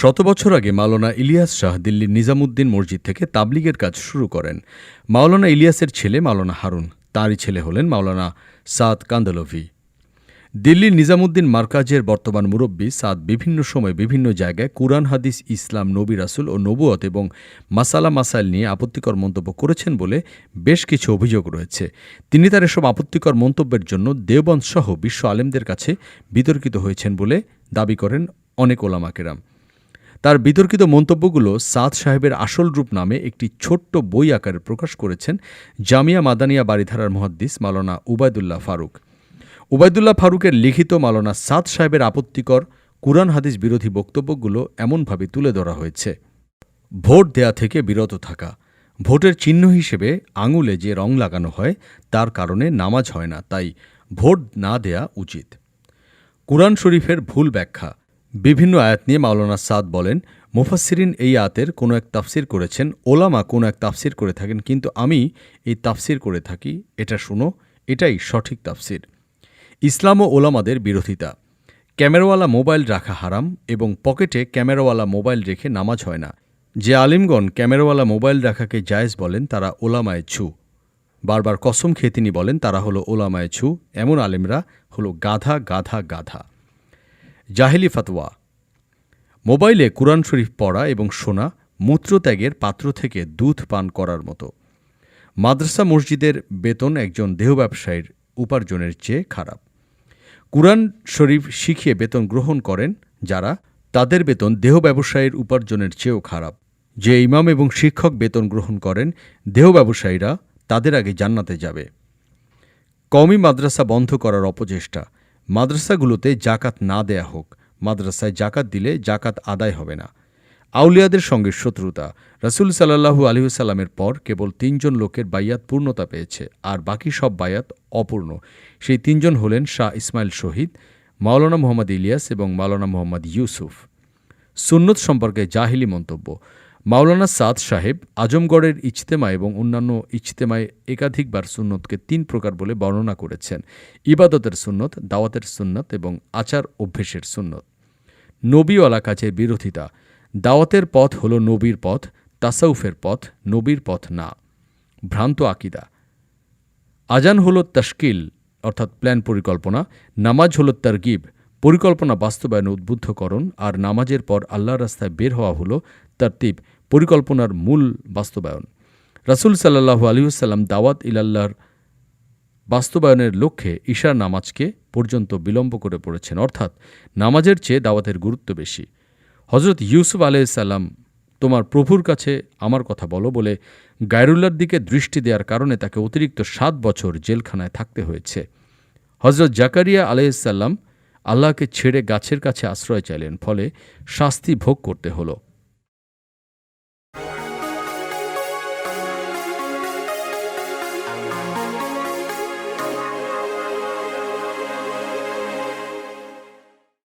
শত বছর আগে মাওলানা ইলিয়াস শাহ দিল্লির নিজামুদ্দিন মসজিদ থেকে তাবলিগের কাজ শুরু করেন। মাওলানা ইলিয়াসের ছেলে মাওলানা হারুন, তাঁরই ছেলে হলেন মাওলানা সাদ কান্দলভি। দিল্লির নিজামুদ্দিন মার্কাজের বর্তমান মুরব্বী সাদ বিভিন্ন সময় বিভিন্ন জায়গায় কুরআন, হাদিস, ইসলাম, নবী রাসুল ও নবুয়ত এবং মাসালা, মাসাইল নিয়ে আপত্তিকর মন্তব্য করেছেন বলে বেশ কিছু অভিযোগ রয়েছে। তিনি তার এসব আপত্তিকর মন্তব্যের জন্য দেওবন্দ সহ বিশ্ব আলেমদের কাছে বিতর্কিত হয়েছেন বলে দাবি করেন অনেক ওলামাকেরাম। তার বিতর্কিত মন্তব্যগুলো সাদ সাহেবের আসল রূপ নামে একটি ছোট্ট বই আকারে প্রকাশ করেছেন জামিয়া মাদানিয়া বাড়িধারার মহাদ্দিস মালানা উবায়দুল্লাহ ফারুক। উবায়দুল্লাহ ফারুকের লিখিত মালানা সাদ সাহেবের আপত্তিকর কুরআন হাদিস বিরোধী বক্তব্যগুলো এমনভাবে তুলে ধরা হয়েছে। ভোট দেয়া থেকে বিরত থাকা, ভোটের চিহ্ন হিসেবে আঙুলে যে রং লাগানো হয়, তার কারণে নামাজ হয় না, তাই ভোট না দেয়া উচিত। কুরআন শরীফের ভুল ব্যাখ্যা বিভিন্ন আয়াত নিয়ে মাওলানা সাদ বলেন, মুফাসসিরিন এই আয়াতের কোনো এক তাফসির করেছেন, ওলামা কোনো এক তাফসির করে থাকেন, কিন্তু আমি এই তাফসির করে থাকি, এটা শুনো, এটাই সঠিক তাফসির। ইসলাম ও ওলামাদের বিরোধিতা। ক্যামেরাওয়ালা মোবাইল রাখা হারাম এবং পকেটে ক্যামেরাওয়ালা মোবাইল রেখে নামাজ হয় না। যে আলিমগণ ক্যামেরাওয়ালা মোবাইল রাখাকে জায়েজ বলেন, তারা ওলামায় ছু। বারবার কসম খেয়ে তিনি বলেন, তারা হলো ওলামায় ছু, এমন আলিমরা হলো গাধা গাধা গাধা। জাহেলি ফাতোয়া। মোবাইলে কুরআন শরীফ পড়া এবং শোনা মূত্রত্যাগের পাত্র থেকে দুধ পান করার মতো। মাদ্রাসা মসজিদের বেতন একজন দেহ ব্যবসায়ীর উপার্জনের চেয়ে খারাপ। কুরআন শরীফ শিখিয়ে বেতন গ্রহণ করেন যারা, তাদের বেতন দেহ ব্যবসায়ীর উপার্জনের চেয়েও খারাপ। যে ইমাম এবং শিক্ষক বেতন গ্রহণ করেন, দেহ ব্যবসায়ীরা তাদের আগে জান্নাতে যাবে। কওমি মাদ্রাসা বন্ধ করার অপচেষ্টা। মাদ্রাসাগুলোতে জাকাত না দেয়া হোক, মাদ্রাসায় জাকাত দিলে জাকাত আদায় হবে না। আউলিয়াদের সঙ্গে শত্রুতা। রাসুল সাল্লাহু আলহিসাল্লামের পর কেবল তিনজন লোকের বাইয়াত পূর্ণতা পেয়েছে, আর বাকি সব বায়াত অপূর্ণ। সেই তিনজন হলেন শাহ ইসমাইল শহীদ, মাওলানা মোহাম্মদ ইলিয়াস এবং মাওলানা মোহাম্মদ ইউসুফ। সুন্নত সম্পর্কে জাহিলি মন্তব্য মাওলানা সাদ সাহেব আজমগড়ের ইজতেমা এবং অন্যান্য ইজতেমায় একাধিকবার সুন্নতকে তিন প্রকার বলে বর্ণনা করেছেন। ইবাদতের সুন্নত, দাওয়াতের সুন্নত এবং আচার অভ্যেসের সুন্নত। নবীওয়ালা কাজের বিরোধিতা। দাওয়াতের পথ হল নবীর পথ, তাসাউফের পথ, নবীর পথ না। ভ্রান্ত আকিদা। আজান হল তশকিল, অর্থাৎ প্ল্যান পরিকল্পনা। নামাজ হল তারগিব, পরিকল্পনা বাস্তবায়ন উদ্বুদ্ধকরণ। আর নামাজের পর আল্লাহর রাস্তায় বের হওয়া হল তারতিব পরিকল্পনার মূল বাস্তবায়ন। রাসুল সাল্লাহু আলিউসাল্লাম দাওয়াত ইলাল্লাহর বাস্তবায়নের লক্ষ্যে ঈশার নামাজকে পর্যন্ত বিলম্ব করে পড়েছেন, অর্থাৎ নামাজের চেয়ে দাওয়াতের গুরুত্ব বেশি। হজরত ইউসুফ আলাইসাল্লাম তোমার প্রভুর কাছে আমার কথা বলো বলে গায়রুল্লার দিকে দৃষ্টি দেওয়ার কারণে তাকে অতিরিক্ত সাত বছর জেলখানায় থাকতে হয়েছে। হজরত জাকারিয়া আলাইসাল্লাম আল্লাহকে ছেড়ে গাছের কাছে আশ্রয় চাইলেন, ফলে শাস্তি ভোগ করতে হলো।